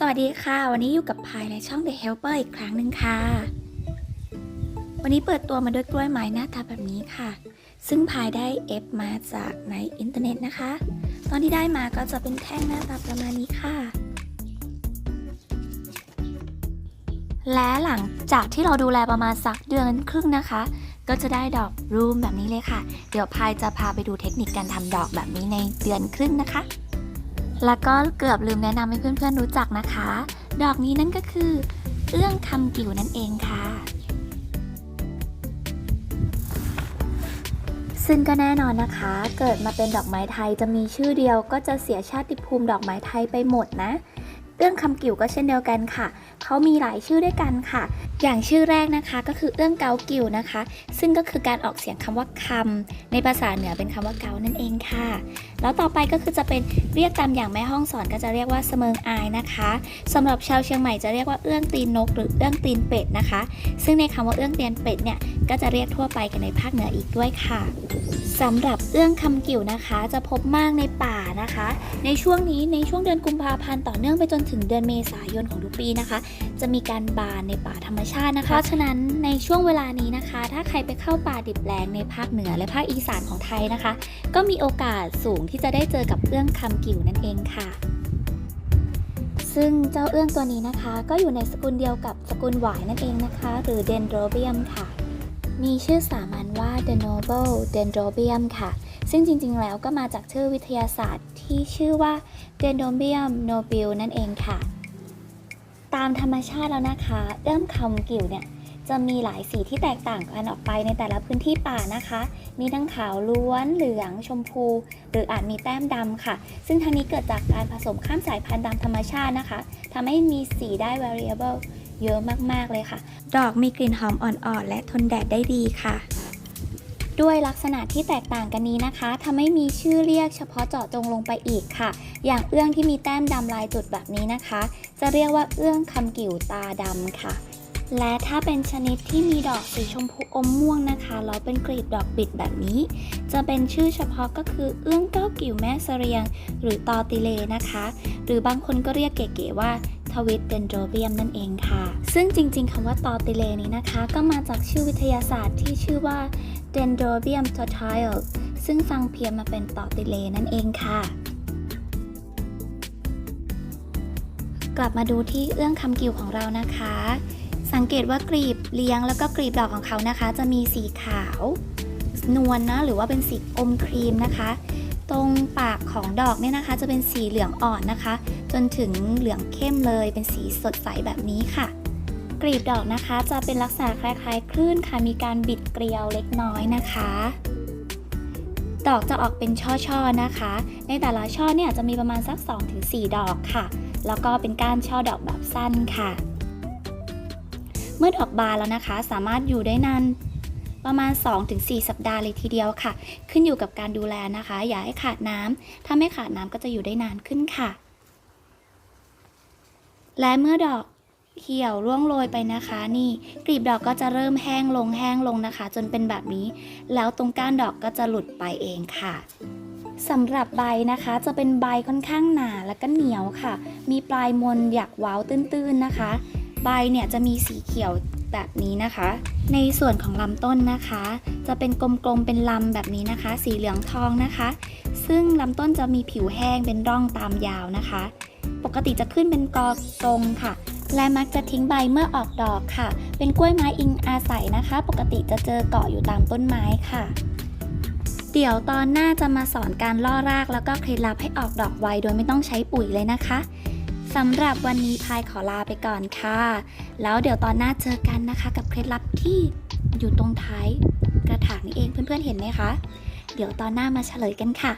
สวัสดีค่ะ วันนี้อยู่กับพายในช่อง The Helper อีกครั้งหนึ่งค่ะ วันนี้เปิดตัวมาด้วยกล้วยไม้หน้าตาแบบนี้ค่ะ ซึ่งพายได้เอฟมาจากในอินเทอร์เน็ตนะคะ ตอนที่ได้มาก็จะเป็นแท่งหน้าตาประมาณนี้ค่ะ และหลังจากที่เราดูแลประมาณสักเดือนครึ่งนะคะ ก็จะได้ดอกรูมแบบนี้เลยค่ะ เดี๋ยวพายจะพาไปดูเทคนิคการทำดอกแบบนี้ในเดือนครึ่งนะคะ แล้วก็เกือบลืมแนะนำให้เพื่อนๆรู้จักนะคะ ดอกนี้นั่นก็คือเอื้องคำกิ่วนั่นเองค่ะ ซึ่งก็แน่นอนนะคะ เกิดมาเป็นดอกไม้ไทยจะมีชื่อเดียวก็จะเสียชาติภูมิดอกไม้ไทยไปหมดนะ เอื้องคำกิ่วก็เช่นเดียวกันค่ะ เขามีหลายชื่อด้วยกันค่ะ อย่างชื่อแรกนะคะก็คือเอื้องเกากิ่วนะคะ ซึ่งก็คือการออกเสียงคำว่าคำในภาษาเหนือเป็นคำว่าเกานั่นเองค่ะ แล้วต่อไปก็คือจะเป็นเรียกตามอย่างแม่ห้องสอนก็จะเรียกว่าเสมิงอายนะคะสำหรับชาวเชียงใหม่จะเรียกว่าเอื้องตีนนก หรือเอื้องตีนเป็ดนะคะ ซึ่งในคำว่าเอื้องเตียนเป็ดเนี่ยก็จะเรียกทั่วไปกันในภาคเหนืออีกด้วยค่ะสำหรับเอื้องคำกิ่วนะคะ จะพบมากในป่านะคะ ในช่วงนี้ในช่วงเดือนกุมภาพันธ์ต่อเนื่องไปจนถึงเดือนเมษายนของทุกปีนะคะ จะมีการบานในป่าธรรมชาตินะคะ เพราะฉะนั้นในช่วงเวลานี้นะคะ ถ้าใครไปเข้าป่าดิบแรงในภาคเหนือและภาคอีสานของไทยนะคะ ก็มีโอกาสสูงที่จะได้เจอกับเอื้องคำกิ่วนั่นเองค่ะ ซึ่งเจ้าเอื้องตัวนี้นะคะ ก็อยู่ในสกุลเดียวกับสกุลหวายนั่นเองนะคะ หรือ Dendrobium ค่ะ มีชื่อสามัญว่า The Noble Dendrobium ค่ะ ซึ่งจริงๆ แล้วก็มาจากชื่อวิทยาศาสตร์ที่ชื่อว่า Dendrobium nobile นั่นเองค่ะ ตามธรรมชาติแล้วนะคะเอื้อมคำกิ่วเนี่ยจะมีหลายสีที่แตกต่างกันออกไปในแต่ละพื้นที่ป่านะคะ มีทั้งขาวล้วน เหลือง ชมพู หรืออาจมีแต้มดำค่ะ ซึ่งทั้งนี้เกิดจากการผสมข้ามสายพันธุ์ตามธรรมชาตินะคะทำให้มีสีได้ variable เยอะมากๆเลยค่ะ ดอกมีกลิ่นหอมอ่อนๆ และทนแดดได้ดีค่ะ ด้วยลักษณะที่แตกต่างกันนี้นะคะทำให้มีชื่อเรียกเฉพาะเจาะจงลงไปอีกค่ะ อย่างเอื้องที่มีแต้มดำลายจุดแบบนี้นะคะ จะเรียกว่าเอื้องคำกิ่วตาดำค่ะ และถ้าเป็นชนิดที่มีดอกสีชมพูอมม่วงนะคะแล้วเป็นกลีบดอกปิดแบบนี้ จะเป็นชื่อเฉพาะก็คือเอื้องเก้ากิ่วแม่เสรียง หรือตอติเลนะคะ หรือบางคนก็เรียกเก๋ๆว่า วิตเดนโดรเบียมนั่นเองค่ะ ซึ่งจริงๆคำว่าตอติเลนี้นะคะ ก็มาจากชื่อวิทยาศาสตร์ที่ชื่อว่า Dendrobium tortile ซึ่งฟังเพียนมาเป็นตอติเลนั่นเองค่ะ กลับมาดูที่เอื้องคำกิ่วของเรานะคะ สังเกตว่ากลีบเลี้ยงแล้วก็กลีบดอกของเขานะคะ จะมีสีขาวนวลนะหรือว่าเป็นสีอมครีมนะคะ ตรงปากของดอกเนี่ยนะคะ จะเป็นสีเหลืองอ่อนนะคะ จนถึงเหลืองเข้มเลยเป็นสีสดใสแบบนี้ค่ะ กลีบดอกนะคะ จะเป็นลักษณะคล้ายๆ คลื่นค่ะมีการบิดเกลียวเล็กน้อยนะคะ ดอกจะออกเป็นช่อๆนะคะ ในแต่ละช่อเนี่ยจะมีประมาณสัก 2-4 ดอกค่ะ แล้วก็เป็นก้านช่อดอกแบบสั้นค่ะ เมื่อดอกบานแล้วนะคะ สามารถอยู่ได้นาน ประมาณ 2-4 สัปดาห์เลยทีเดียวค่ะ ขึ้นอยู่กับการดูแลนะคะ อย่าให้ขาดน้ำถ้าไม่ขาดน้ำก็จะอยู่ได้นานขึ้นค่ะ และเมื่อดอกเขียวร่วงโรยไปนะคะ นี่กลีบดอกก็จะเริ่มแห้งลงแห้งลงนะคะ จนเป็นแบบนี้ แล้วตรงก้านดอกก็จะหลุดไปเองค่ะสำหรับใบนะคะจะเป็นใบค่อนข้างหนาและก็เหนียวค่ะ มีปลายมนหยักว้าตื้นๆนะคะ ใบเนี่ยจะมีสีเขียว แบบนี้นะคะ ในส่วนของลำต้นนะคะ จะเป็นกลมๆเป็นลำแบบนี้นะคะ สีเหลืองทองนะคะ ซึ่งลำต้นจะมีผิวแห้งเป็นร่องตามยาวนะคะ ปกติจะขึ้นเป็นกอตรงค่ะ และมักจะทิ้งใบเมื่อออกดอกค่ะ เป็นกล้วยไม้อิงอาศัยนะคะ ปกติจะเจอเกาะอยู่ตามต้นไม้ค่ะ เดี๋ยวตอนหน้าจะมาสอนการล่อรากแล้วก็เคล็ดลับให้ออกดอกไวโดยไม่ต้องใช้ปุ๋ยเลยนะคะ สำหรับวันนี้พายขอลาไปก่อนค่ะ แล้วเดี๋ยวตอนหน้าเจอกันนะคะกับเคล็ดลับที่อยู่ตรงท้ายกระถางนี่เองเพื่อนๆเห็นไหมคะ เดี๋ยวตอนหน้ามาเฉลยกันค่ะ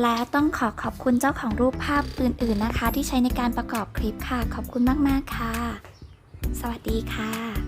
และต้องขอขอบคุณเจ้าของรูปภาพอื่นๆนะคะ ที่ใช้ในการประกอบคลิปค่ะ ขอบคุณมากๆค่ะ สวัสดีค่ะ